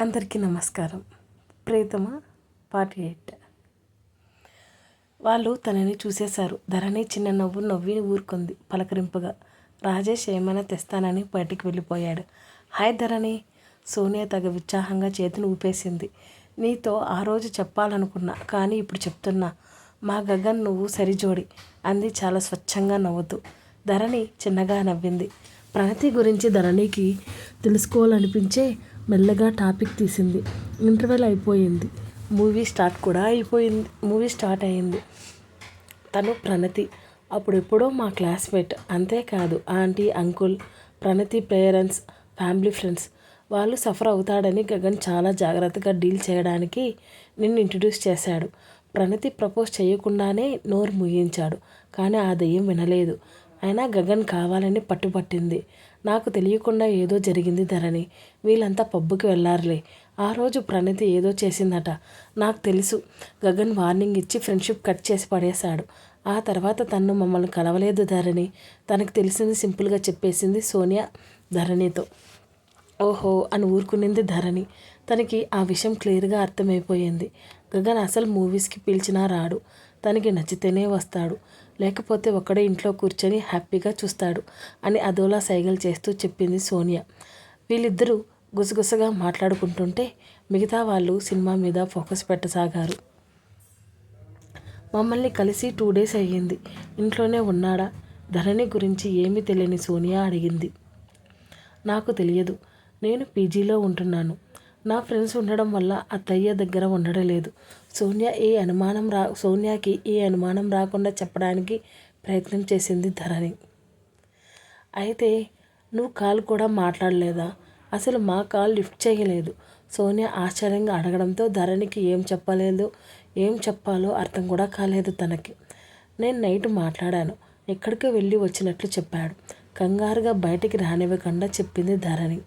అందరికీ నమస్కారం. ప్రీతమ పార్టీ ఎయిట్. వాళ్ళు తనని చూసేశారు. ధరణి చిన్న నవ్వు నవ్వి ఊరుకుంది పలకరింపుగా. రాజేష్ ఏమైనా తెస్తానని బయటికి వెళ్ళిపోయాడు. హాయ్ ధరణి. సోనియా తగ ఉత్సాహంగా చేతిని ఊపేసింది. నీతో ఆ రోజు చెప్పాలనుకున్నా కానీ ఇప్పుడు చెప్తున్నా. మా గగన్ నువ్వు సరిజోడి అంది చాలా స్వచ్ఛంగా నవ్వుతూ. ధరణి చిన్నగా నవ్వింది. ప్రణతి గురించి ధరణికి తెలుసుకోవాలనిపించే మెల్లగా టాపిక్ తీసింది. ఇంటర్వెల్ అయిపోయింది. మూవీ స్టార్ట్ కూడా అయిపోయింది. మూవీ స్టార్ట్ అయింది. తను ప్రణతి. అప్పుడెప్పుడో మా క్లాస్మేట్. అంతేకాదు aunty uncle Pranathi parents family friends. వాళ్ళు సఫర్ అవుతాడని గగన్ చాలా జాగ్రత్తగా డీల్ చేయడానికి నిన్ను ఇంట్రడ్యూస్ చేశాడు. ప్రణతి ప్రపోజ్ చేయకుండానే నోరు ముగించాడు కానీ ఆ దయ్యం వినలేదు. అయినా గగన్ కావాలని పట్టుపట్టింది. నాకు తెలియకుండా ఏదో జరిగింది ధరణి. వీళ్ళంతా పబ్బుకి వెళ్ళారులే ఆ రోజు ప్రణతి ఏదో చేసిందట. నాకు తెలుసు. గగన్ వార్నింగ్ ఇచ్చి ఫ్రెండ్షిప్ కట్ చేసి పడేశాడు. ఆ తర్వాత తను మమ్మల్ని కలవలేదు ధరణి. తనకు తెలిసింది సింపుల్గా చెప్పేసింది సోనియా ధరణితో. ఓహో అని ఊరుకునింది ధరణి. తనకి ఆ విషయం క్లియర్గా అర్థమైపోయింది. గగన్ అసలు మూవీస్కి పిలిచినా రాడు. తనకి నచ్చితేనే వస్తాడు. లేకపోతే ఒక్కడే ఇంట్లో కూర్చొని హ్యాపీగా చూస్తాడు అని అదోలా సైగలు చేస్తూ చెప్పింది సోనియా. వీళ్ళిద్దరూ గుసగుసగా మాట్లాడుకుంటుంటే మిగతా వాళ్ళు సినిమా మీద ఫోకస్ పెట్టసాగారు. మమ్మల్ని కలిసి టూ డేస్ అయ్యింది. ఇంట్లోనే ఉన్నాడా? ధరణి గురించి ఏమీ తెలియని సోనియా అడిగింది. నాకు తెలియదు. నేను పీజీలో ఉంటున్నాను. నా ఫ్రెండ్స్ ఉండడం వల్ల అత్తయ్య దగ్గర ఉండడం లేదు. సోనియా ఏ అనుమానం రా సోనియాకి ఏ అనుమానం రాకుండా చెప్పడానికి ప్రయత్నం చేసింది ధరణి. అయితే నువ్వు కాల్ కూడా మాట్లాడలేదా? అసలు మా కాల్ లిఫ్ట్ చేయలేదు. సోనియా ఆశ్చర్యంగా అడగడంతో ధరణికి ఏం చెప్పలేదు ఏం చెప్పాలో అర్థం కూడా కాలేదు తనకి. నేను నైట్ మాట్లాడాను. ఎక్కడికి వెళ్ళి వచ్చినట్లు చెప్పాడు. కంగారుగా బయటికి రానివ్వకుండా చెప్పింది ధరణి.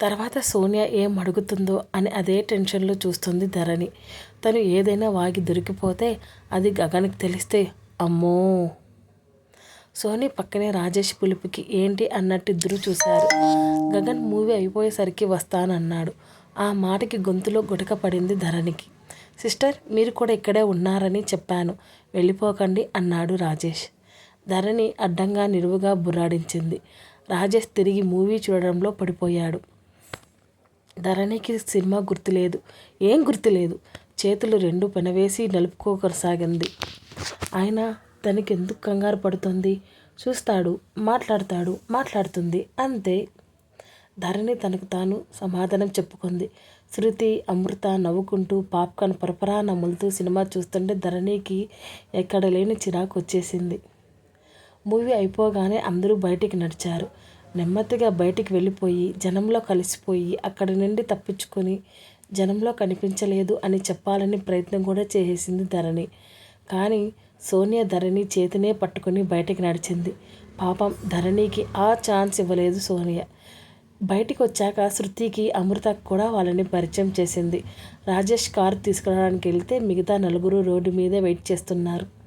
తర్వాత సోనియా ఏం అడుగుతుందో అని అదే టెన్షన్లో చూస్తుంది ధరణి. తను ఏదైనా వాగి దొరికిపోతే అది గగన్కి తెలిస్తే అమ్మో! సోని పక్కనే రాజేష్ పిలుపుకి ఏంటి అన్నట్టు ఇద్దరు చూశారు. గగన్ మూవీ అయిపోయేసరికి వస్తానన్నాడు. ఆ మాటకి గొంతులో గుటక పడింది ధరణికి. సిస్టర్ మీరు కూడా ఇక్కడే ఉన్నారని చెప్పాను. వెళ్ళిపోకండి అన్నాడు రాజేష్. ధరణి అడ్డంగా నిలువుగా బుర్రాడించింది. రాజేష్ తిరిగి మూవీ చూడడంలో పడిపోయాడు. ధరణికి సినిమా గుర్తులేదు. ఏం గుర్తులేదు? చేతులు రెండు పెనవేసి నలుపుకోకసాగింది ఆయన తనకి ఎందుకు కంగారు పడుతుంది? చూస్తాడు మాట్లాడతాడు మాట్లాడుతుంది అంతే. ధరణి తనకు తాను సమాధానం చెప్పుకుంది. శృతి అమృత నవ్వుకుంటూ పాప్కార్న్ పరపరా నమ్ములుతూ సినిమా చూస్తుంటే ధరణికి ఎక్కడ లేని చిరాకు వచ్చేసింది మూవీ అయిపోగానే అందరూ బయటికి నడిచారు. నెమ్మదిగా బయటికి వెళ్ళిపోయి జనంలో కలిసిపోయి అక్కడి నుండి తప్పించుకొని జనంలో కనిపించలేదు అని చెప్పాలని ప్రయత్నం కూడా చేసేసింది ధరణి. కానీ సోనియా ధరణి చేతినే పట్టుకుని బయటికి నడిచింది. పాపం ధరణికి ఆ ఛాన్స్ ఇవ్వలేదు సోనియా. బయటికి వచ్చాక శృతికి అమృత కూడా వాళ్ళని పరిచయం చేసింది. రాజేష్ కారు తీసుకురావడానికి వెళ్తే మిగతా నలుగురు రోడ్డు మీదే వెయిట్ చేస్తున్నారు.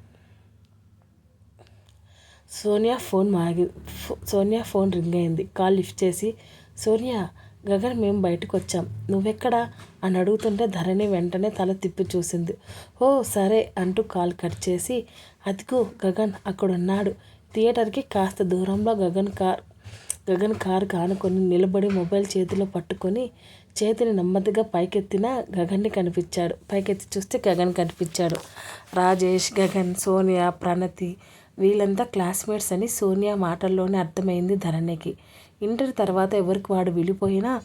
సోనియా ఫోన్ మాగి సోనియా ఫోన్ రింగ్ అయింది. కాల్ లిఫ్ట్ చేసి సోనియా గగన్ మేము బయటకు వచ్చాం నువ్వెక్కడా? అని అడుగుతుంటే ధరణి వెంటనే తల తిప్పి చూసింది. ఓ సరే అంటూ కాల్ కట్ చేసి అదిగో గగన్ అక్కడున్నాడు. థియేటర్కి కాస్త దూరంలో గగన్ కార్ గగన్ కారు కానుకొని నిలబడి మొబైల్ చేతిలో పట్టుకొని చేతిని నెమ్మదిగా పైకెత్తిన గగన్ని కనిపించాడు. పైకెత్తి చూస్తే గగన్ కనిపించాడు. రాజేష్ గగన్ సోనియా ప్రణతి వీళ్ళంతా క్లాస్మేట్స్ అని సోనియా మాటల్లోనే అర్థమైంది ధరణికి. ఇంటర్ తర్వాత ఎవరికి వాడు వెళ్ళిపోయినా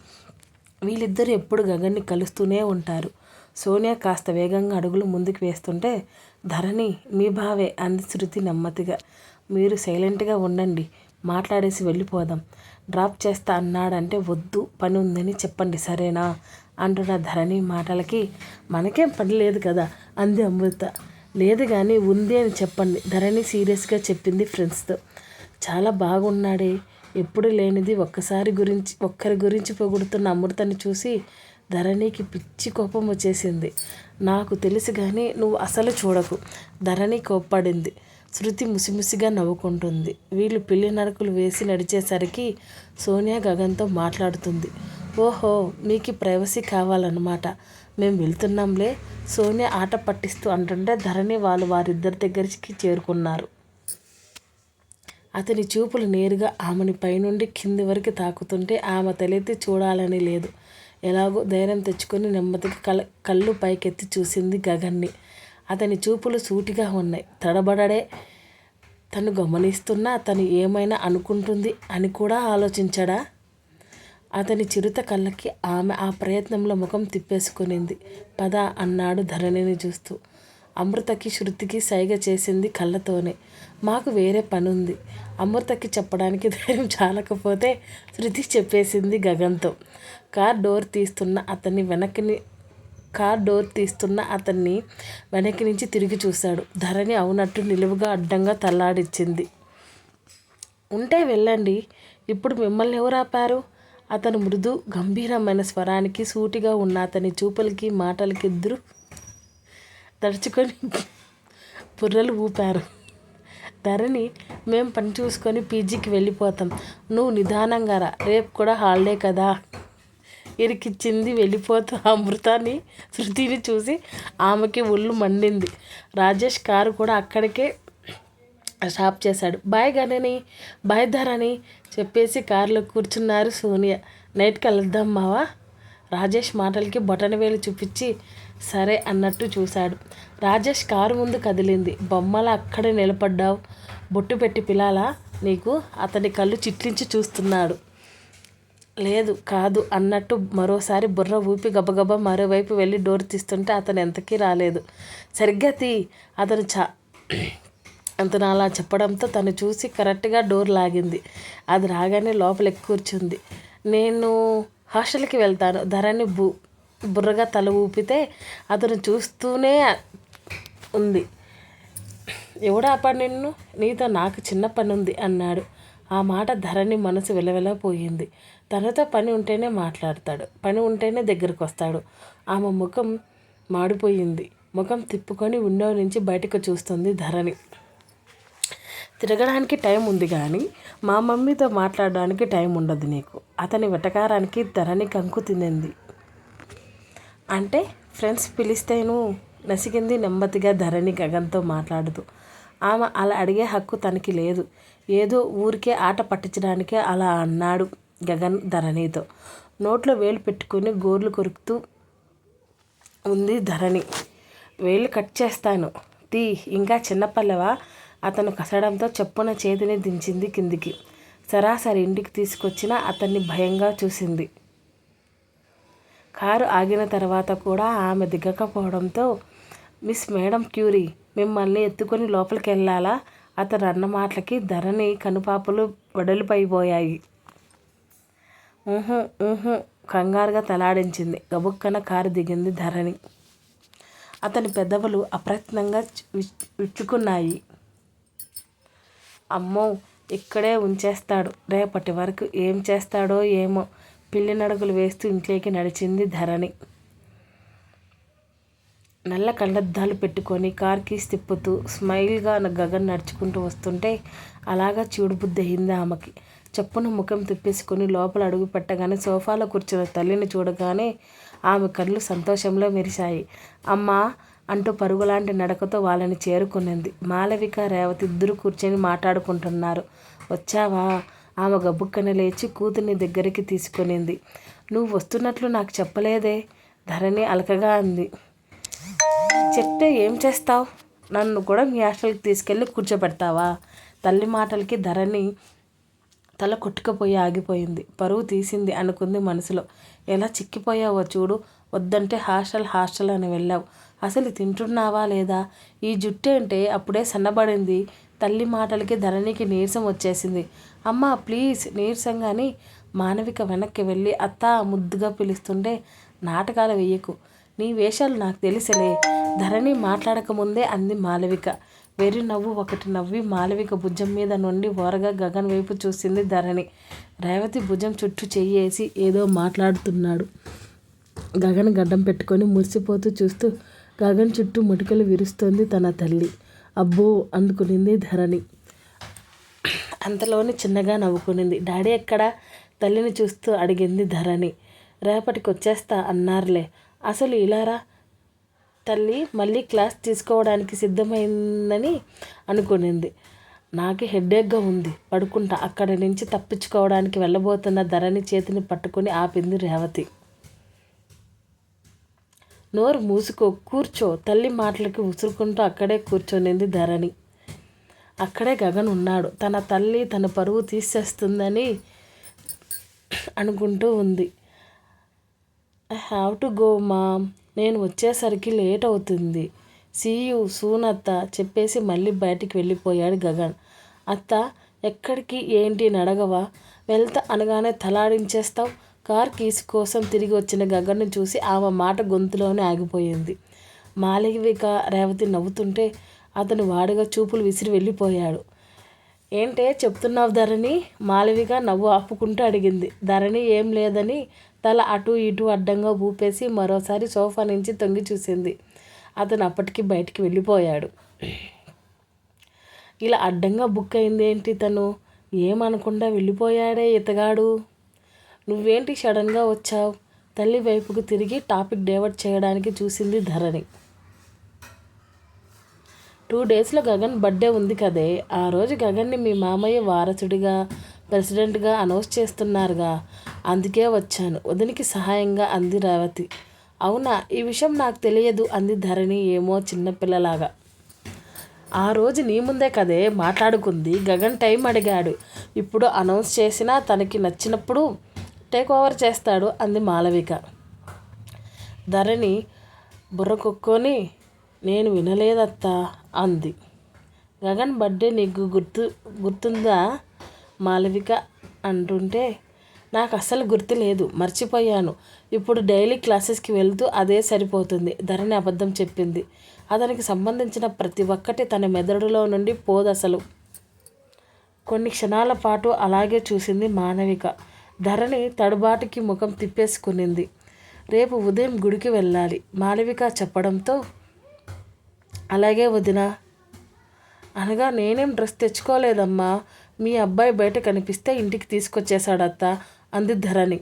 వీళ్ళిద్దరు ఎప్పుడు గగన్ని కలుస్తూనే ఉంటారు. సోనియా కాస్త వేగంగా అడుగులు ముందుకు వేస్తుంటే ధరణి మీ బావే అంది శృతి నెమ్మదిగా. మీరు సైలెంట్గా ఉండండి మాట్లాడేసి వెళ్ళిపోదాం. డ్రాప్ చేస్తా అన్నాడంటే వద్దు పని ఉందని చెప్పండి సరేనా? అంటున్న ధరణి మాటలకి మనకేం పని లేదు కదా అంది అమృత. లేదు కానీ ఉంది అని చెప్పండి. ధరణి సీరియస్గా చెప్పింది ఫ్రెండ్స్తో చాలా బాగున్నాడే. ఎప్పుడు లేనిది ఒక్కసారి గురించి ఒక్కరి గురించి పొగుడుతున్న అమృతని చూసి ధరణికి పిచ్చి కోపం వచ్చేసింది. నాకు తెలుసు కానీ నువ్వు అసలు చూడకు. ధరణి కోప్పడింది. శృతి ముసిముసిగా నవ్వుకుంటుంది. వీళ్ళు పిల్లి నరకులు వేసి నడిచేసరికి సోనియా గగన్తో మాట్లాడుతుంది. ఓహో మీకు ప్రైవసీ కావాలన్నమాట. మేము వెళ్తున్నాంలే. సోనియా ఆట పట్టిస్తూ అంటుంటే ధరణి వాళ్ళు వారిద్దరి దగ్గరికి చేరుకున్నారు. అతని చూపులు నేరుగా ఆమెని పైనుండి కింది వరకు తాకుతుంటే ఆమె తలెత్తి చూడాలని లేదు. ఎలాగో ధైర్యం తెచ్చుకొని నెమ్మదిగా కళ్ళ కళ్ళు పైకెత్తి చూసింది గగన్ని. అతని చూపులు సూటిగా ఉన్నాయి. తడబడడే తను గమనిస్తున్నా తను ఏమైనా అనుకుంటుంది అని కూడా ఆలోచించడా? అతని చిరుత కళ్ళకి ఆమె ఆ ప్రయత్నంలో ముఖం తిప్పేసుకునింది. పద అన్నాడు ధరణిని చూస్తూ. అమృతకి శృతికి సైగ చేసింది కళ్ళతోనే. మాకు వేరే పని ఉంది అమృతకి చెప్పడానికి ధైర్యం చాలకపోతే శృతి చెప్పేసింది గగన్తో. కార్ డోర్ తీస్తున్న అతన్ని వెనక్కి కార్ డోర్ తీస్తున్న అతన్ని వెనక్కి నుంచి తిరిగి చూశాడు. ధరణి అవునట్టు నిలువుగా అడ్డంగా తల్లాడిచ్చింది. ఉంటే వెళ్ళండి. ఇప్పుడు మిమ్మల్ని ఎవరు ఆపారు? అతను మృదు గంభీరమైన స్వరానికి సూటిగా ఉన్న అతని చూపులకి మాటలకి ఇద్దరు తడుచుకొని బుర్రలు ఊపారు. ధరణి మేం పని చూసుకొని పీజీకి వెళ్ళిపోతాం. నువ్వు నిదానంగా రా రేపు కూడా హాలిడే కదా. ఇరికిచ్చింది వెళ్ళిపోతూ అమృతాన్ని శృతిని చూసి ఆమెకి ఒళ్ళు మండింది. రాజేష్ కారు కూడా అక్కడికే స్టాప్ చేశాడు. బాయ్ గనని బాయ్ ధరని చెప్పేసి కారులో కూర్చున్నారు సోనియా. నైట్ కలుద్దాం మావా? రాజేష్ మాటలకి బొటన వేలు చూపించి సరే అన్నట్టు చూశాడు. రాజేష్ కారు ముందు కదిలింది. బొమ్మలా అక్కడే నిలబడ్డావు. బొట్టు పెట్టి పిలాలా? నీకు అతని కళ్ళు చిట్లించి చూస్తున్నాడు. లేదు కాదు అన్నట్టు మరోసారి బుర్ర ఊపి గబగబా మరోవైపు వెళ్ళి డోర్ తీస్తుంటే అతను ఎంతకీ రాలేదు. సరిగ్గా తీ అతను చా అతను అలా చెప్పడంతో తను చూసి కరెక్ట్గా డోర్ లాగింది. అది రాగానే లోపలికి కూర్చుంది. నేను హాస్టల్కి వెళ్తాను. ధరణి బు బుర్రగా తల ఊపితే అతను చూస్తూనే ఉంది. ఎవడా పని నిన్ను? నీతో నాకు చిన్న పని ఉంది అన్నాడు. ఆ మాట ధరణి మనసు వెలవెలపోయింది. తనతో పని ఉంటేనే మాట్లాడతాడు. పని ఉంటేనే దగ్గరకు వస్తాడు ఆమె ముఖం మాడిపోయింది. ముఖం తిప్పుకొని విండో నుంచి బయటకు చూస్తుంది ధరణి. తిరగడానికి టైం ఉంది కానీ మా మమ్మీతో మాట్లాడడానికి టైం ఉండదు నీకు. అతని వెటకారానికి ధరణి కంకు తినింది. అంటే ఫ్రెండ్స్ పిలిస్తేను నసిగింది నెమ్మదిగా ధరణి గగన్తో మాట్లాడదు ఆమె అలా అడిగే హక్కు తనకి లేదు. ఏదో ఊరికే ఆట పట్టించడానికే అలా అన్నాడు గగన్ ధరణితో. నోట్లో వేలు పెట్టుకుని గోర్లు కొరుకుతూ ఉంది ధరణి. వేలు కట్ చేస్తాను. తీ ఇంకా చిన్నపల్లెవా? అతను కసడంతో చెప్పున చేతిని దించింది కిందికి. సరాసరి ఇంటికి తీసుకొచ్చిన అతన్ని భయంగా చూసింది. కారు ఆగిన తర్వాత కూడా ఆమె దిగకపోవడంతో మిస్ మేడం క్యూరీ మిమ్మల్ని ఎత్తుకొని లోపలికి వెళ్ళాలా అతను అన్న మాటలకి ధరణి కనుపాపలు వడలిపోయిపోయాయి. ఊహు ఊహు కంగారుగా తలాడించింది. గబుక్కన కారు దిగింది ధరణి. అతని పెదవులు అప్రయత్నంగా విచ్చుకున్నాయి. అమ్మో ఇక్కడే ఉంచేస్తాడు. రేపటి వరకు ఏం చేస్తాడో ఏమో పిల్లి నడుగులు వేస్తూ ఇంట్లోకి నడిచింది ధరణి. నల్ల కళ్ళద్దాలు పెట్టుకొని కార్కి తిప్పుతూ స్మైల్గా గగన్ నడుచుకుంటూ వస్తుంటే అలాగా చూడుబుద్ధి అయింది ఆమెకి. చెప్పున ముఖం తిప్పేసుకొని లోపల అడుగు పెట్టగానే సోఫాలో కూర్చున్న తల్లిని చూడగానే ఆమె కళ్ళు సంతోషంలో మెరిశాయి. అమ్మా అంటూ పరుగులాంటి నడకతో వాళ్ళని చేరుకునింది. మాలవిక రేవతి ఇద్దరు కూర్చొని మాట్లాడుకుంటున్నారు. వచ్చావా? ఆమె గబుక్కన లేచి కూతుర్ని దగ్గరికి తీసుకునింది. నువ్వు వస్తున్నట్లు నాకు చెప్పలేదే? ధరణి అలకగా అంది. చెప్తే ఏం చేస్తావు? నన్ను కూడా మీ హాస్టల్కి తీసుకెళ్ళి కూర్చోబెడతావా? తల్లి మాటలకి ధరణి తల కొట్టుకుపోయి ఆగిపోయింది. పరువు తీసింది అనుకుంది మనసులో. ఎలా చిక్కిపోయావో చూడు. వద్దంటే హాస్టల్ హాస్టల్ అని వెళ్ళావు. అసలు తింటున్నావా లేదా? ఈ జుట్టు అంటే అప్పుడే సన్నబడింది. తల్లి మాటలకి ధరణికి నీరసం వచ్చేసింది. అమ్మ ప్లీజ్ నీరసంగాని మానవిక వెనక్కి వెళ్ళి అత్త ముద్దుగా పిలుస్తుంటే నాటకాలు వెయ్యకు. నీ వేషాలు నాకు తెలిసలే. ధరణి మాట్లాడకముందే అంది మాలవిక. వెర్రి నవ్వు ఒకటి నవ్వి మాలవిక భుజం మీద నుండి ఓరగా గగన్ వైపు చూసింది ధరణి. రేవతి భుజం చుట్టూ చెయ్యేసి ఏదో మాట్లాడుతున్నాడు. గగన్ గడ్డం పెట్టుకొని మురిసిపోతూ చూస్తూ గగన్ చుట్టూ ముటికలు విరుస్తోంది తన తల్లి. అబ్బో అందుకునింది ధరణి. అంతలోనే చిన్నగా నవ్వుకునింది. డాడీ ఎక్కడ? తల్లిని చూస్తూ అడిగింది ధరణి. రేపటికి వచ్చేస్తా అన్నారులే. అసలు ఇలారా? తల్లి మళ్ళీ క్లాస్ తీసుకోవడానికి సిద్ధమైందని అనుకునింది. నాకు హెడ్ఏక్గా ఉంది. పడుకుంటా. అక్కడి నుంచి తప్పించుకోవడానికి వెళ్ళబోతున్న ధరణి చేతిని పట్టుకొని ఆపింది రేవతి. నోరు మూసుకో కూర్చో. తల్లి మాటలకి ఉసురుకుంటూ అక్కడే కూర్చొనింది ధరణి. అక్కడే గగన్ ఉన్నాడు. తన తల్లి తన పరువు తీసేస్తుందని అనుకుంటూ ఉంది. ఐ హ్యావ్ టు గో మా నేను వచ్చేసరికి లేట్ అవుతుంది. సీయు సూనత్త చెప్పేసి మళ్ళీ బయటికి వెళ్ళిపోయాడు గగన్. అత్త ఎక్కడికి ఏంటి నడగవా వెళ్తా అనగానే తలాడించేస్తావు. కార్ కీస్ కోసం తిరిగి వచ్చిన గగన్ను చూసి ఆమె మాట గొంతులోనే ఆగిపోయింది. మాలవిక రేవతి నవ్వుతుంటే అతను వాడుగా చూపులు విసిరి వెళ్ళిపోయాడు. ఏంటే చెప్తున్నావు ధరణి? మాలవిక నవ్వు ఆపుకుంటూ అడిగింది. ధరణి ఏం లేదని తల అటు ఇటు అడ్డంగా ఊపేసి మరోసారి సోఫా నుంచి తొంగి చూసింది. అతను అప్పటికి బయటికి వెళ్ళిపోయాడు. ఇలా అడ్డంగా బుక్ అయింది ఏంటి తను? ఏమనకుండా వెళ్ళిపోయాడే ఇతగాడు? నువ్వేంటి సడన్గా వచ్చావు? తల్లి వైపుకు తిరిగి టాపిక్ డైవర్ట్ చేయడానికి చూసింది ధరణి. టూ డేస్లో గగన్ బర్త్డే ఉంది కదే. ఆ రోజు గగన్ని మీ మామయ్య వారసుడిగా ప్రెసిడెంట్గా అనౌన్స్ చేస్తున్నారుగా. అందుకే వచ్చాను. వదినికి సహాయంగా అంది రేవతి. అవునా? ఈ విషయం నాకు తెలియదు అంది ధరణి ఏమో చిన్నపిల్లలాగా ఆ రోజు నీ ముందే కదే మాట్లాడుకుంది. గగన్ టైం అడిగాడు. ఇప్పుడు అనౌన్స్ చేసినా తనకి నచ్చినప్పుడు టేక్ ఓవర్ చేస్తాడు అంది మాలవిక ధరణి బుర్ర కొక్కొని నేను వినలేదత్తా అంది. గగన్ బర్త్డే నీకు గుర్తు గుర్తుందా? మాలవిక అంటుంటే నాకు అస్సలు గుర్తు లేదు మర్చిపోయాను. ఇప్పుడు డైలీ క్లాసెస్కి వెళ్తూ అదే సరిపోతుంది ధరణి అబద్ధం చెప్పింది. అతనికి సంబంధించిన ప్రతి ఒక్కటి తన మెదడులో నుండి పోదు అసలు కొన్ని క్షణాల పాటు అలాగే చూసింది మానవిక ధరణి తడుబాటుకి ముఖం తిప్పేసుకునింది. రేపు ఉదయం గుడికి వెళ్ళాలి. మాలవిక చెప్పడంతో అలాగే వదిన. అనగా నేనేం డ్రెస్ తెచ్చుకోలేదమ్మా. మీ అబ్బాయి బయట కనిపిస్తే ఇంటికి తీసుకొచ్చేశాడత్త అంది ధరణి.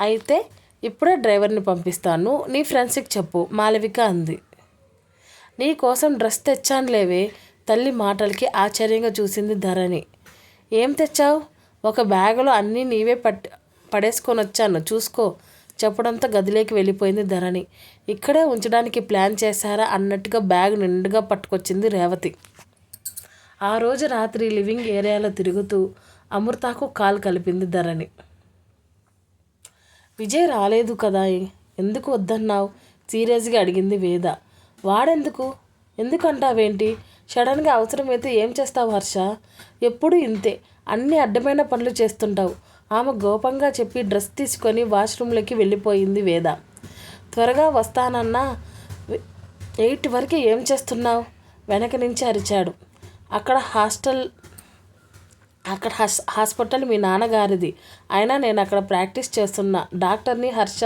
అయితే ఇప్పుడే డ్రైవర్ని పంపిస్తాను. నీ ఫ్రెండ్స్కి చెప్పు మాలవిక అంది. నీ కోసం డ్రెస్ తెచ్చానులేవే తల్లి మాటలకి ఆశ్చర్యంగా చూసింది ధరణి. ఏం తెచ్చావు? ఒక బ్యాగులో అన్నీ నీవే పట్ పడేసుకొని వచ్చాను. చూసుకో. చెప్పడంతో గదిలోకి వెళ్ళిపోయింది ధరణి. ఇక్కడే ఉంచడానికి ప్లాన్ చేశారా అన్నట్టుగా బ్యాగ్ నిండుగా పట్టుకొచ్చింది రేవతి. ఆ రోజు రాత్రి లివింగ్ ఏరియాలో తిరుగుతూ అమృతకు కాల్ కలిపింది ధరణి. విజయ్ రాలేదు కదా? ఎందుకు వద్దన్నావు? సీరియస్గా అడిగింది వేద. వాడెందుకు? ఎందుకంటావేంటి? సడన్గా అవసరమైతే ఏం చేస్తావు హర్ష? ఎప్పుడు ఇంతే. అన్ని అడ్డమైన పనులు చేస్తుంటావు. ఆమె గోపంగా చెప్పి డ్రెస్ తీసుకొని వాష్రూమ్లోకి వెళ్ళిపోయింది వేద. త్వరగా వస్తానన్నా ఎయిట్ వరకు ఏం చేస్తున్నావు? వెనక నుంచి అరిచాడు. అక్కడ హాస్టల్ అక్కడ హాస్ హాస్పిటల్ మీ నాన్నగారిది. అయినా నేను అక్కడ ప్రాక్టీస్ చేస్తున్నా. డాక్టర్ని హర్ష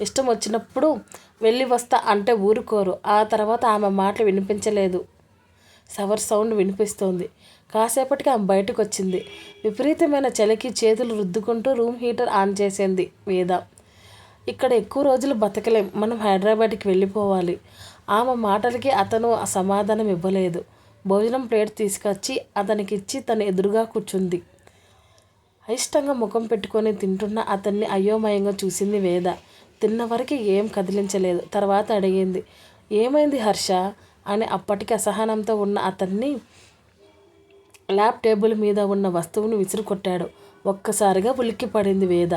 ఇష్టం వచ్చినప్పుడు వెళ్ళి వస్తా అంటే ఊరుకోరు. ఆ తర్వాత ఆమె మాటలు వినిపించలేదు. సవర్ సౌండ్ వినిపిస్తోంది. కాసేపటికి ఆమె బయటకు వచ్చింది విపరీతమైన చలికి చేతులు రుద్దుకుంటూ రూమ్ హీటర్ ఆన్ చేసింది వేద ఇక్కడ ఎక్కువ రోజులు బతకలేం. మనం హైదరాబాద్కి వెళ్ళిపోవాలి. ఆమె మాటలకి అతను సమాధానం ఇవ్వలేదు. భోజనం ప్లేట్ తీసుకొచ్చి అతనికి ఇచ్చి తన ఎదురుగా కూర్చుంది. అయిష్టంగా ముఖం పెట్టుకొని తింటున్న అతన్ని అయోమయంగా చూసింది వేద తిన్న వరకు ఏం కదిలించలేదు. తర్వాత అడిగింది ఏమైంది హర్ష? అని అప్పటికి అసహనంతో ఉన్న అతన్ని ల్యాబ్ టేబుల్ మీద ఉన్న వస్తువును విసిరికొట్టాడు. ఒక్కసారిగా ఉలిక్కి పడింది వేద.